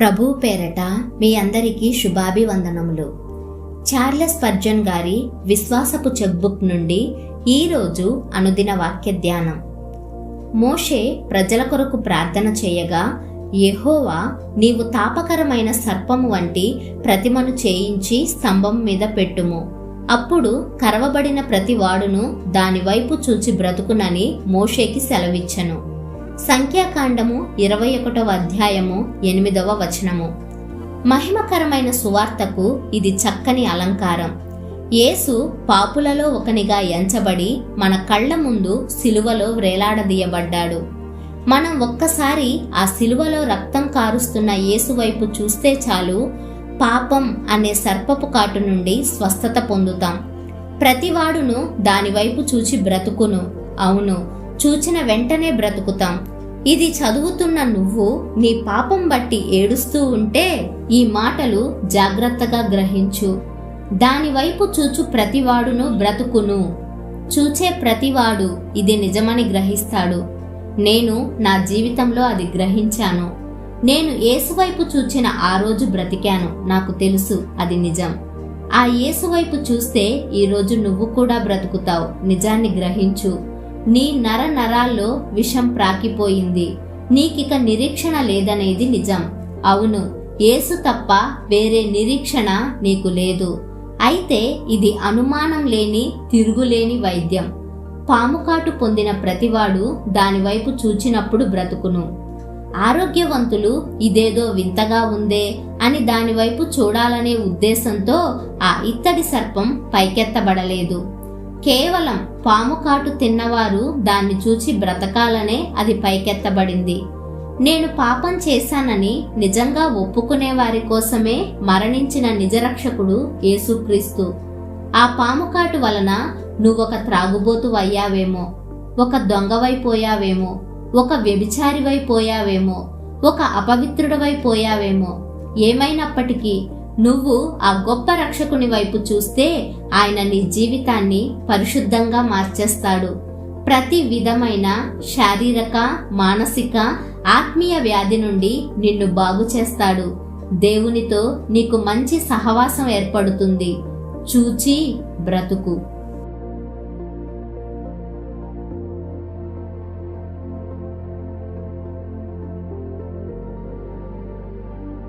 ప్రభు పేరట మీ అందరికీ శుభాభివందనములు. చార్లెస్ పర్జన్ గారి విశ్వాసపు చెక్బుక్ నుండి ఈరోజు అనుదిన వాక్య ధ్యానం. మోషే ప్రజల కొరకు ప్రార్థన చేయగా యెహోవా నీవు తాపకరమైన సర్పము వంటి ప్రతిమను చేయించి స్తంభం మీద పెట్టుము. అప్పుడు కరవబడిన ప్రతి వాడును దానివైపు చూచి బ్రతుకునని మోషేకి సెలవిచ్చను. సంఖ్యాకాండము ఇరవై ఒకటవ అధ్యాయము ఎనిమిదవ వచనము. మహిమకరమైన సువార్తకు ఇది చక్కని అలంకారం. యేసు పాపులలో ఒకనిగా ఎంచబడి మన కళ్ళ ముందు సిలువలో వ్రేలాడదీయబడ్డాడు మనం ఒక్కసారి ఆ సిలువలో రక్తం కారుస్తున్న యేసు వైపు చూస్తే చాలు పాపం అనే సర్పపు కాటు నుండి స్వస్థత పొందుతాం. ప్రతివాడును దానివైపు చూచి బ్రతుకును. అవును చూచిన వెంటనే బ్రతుకుతాం. ఇది చదువుతున్న నువ్వు నీ పాపం బట్టి ఏడుస్తూ ఉంటే ఈ మాటలు జాగ్రత్తగా గ్రహించు. దానివైపు చూచు ప్రతివాడును బ్రతుకును. చూచే ప్రతివాడు ఇది నిజమని గ్రహిస్తాడు. నేను నా జీవితంలో అది గ్రహించాను. నేను ఏసువైపు చూచిన ఆ రోజు బ్రతికాను. నాకు తెలుసు అది నిజం. ఆ ఏసువైపు చూస్తే ఈరోజు నువ్వు కూడా బ్రతుకుతావు. నిజాన్ని గ్రహించు. నీ నర నరాల్లో విషం ప్రాకిపోయింది. నీకిక నిరీక్షణ లేదనేది నిజం. అవును యేసు తప్ప వేరే నిరీక్షణ నీకు లేదు. అయితే ఇది అనుమానం లేని తిరుగులేని వైద్యం. పాముకాటు పొందిన ప్రతివాడు దానివైపు చూచినప్పుడు బ్రతుకును. ఆరోగ్యవంతులు ఇదేదో వింతగా ఉందే అని దానివైపు చూడాలనే ఉద్దేశంతో ఆ ఇత్తడి సర్పం పైకెత్తబడలేదు. కేవలం పాము కాటు తిన్నవారు దాన్ని చూచి బ్రతకాలనే అది పైకెత్తబడింది. నేను పాపం చేశానని నిజంగా ఒప్పుకునే వారి కోసమే మరణించిన నిజరక్షకుడు యేసుక్రీస్తు. ఆ పాము కాటు వలన నువ్వొక త్రాగుబోతు అయ్యావేమో ఒక దొంగవైపోయావేమో ఒక వ్యభిచారివైపోయావేమో ఒక అపవిత్రుడవైపోయావేమో ఏమైనప్పటికీ నువ్వు ఆ గొప్ప రక్షకుని వైపు చూస్తే ఆయన నీ జీవితాన్ని పరిశుద్ధంగా మార్చేస్తాడు. ప్రతి విధమైన శారీరక మానసిక ఆత్మీయ వ్యాధి నుండి నిన్ను బాగు చేస్తాడు. దేవునితో నీకు మంచి సహవాసం ఏర్పడుతుంది. చూచి బ్రతుకు.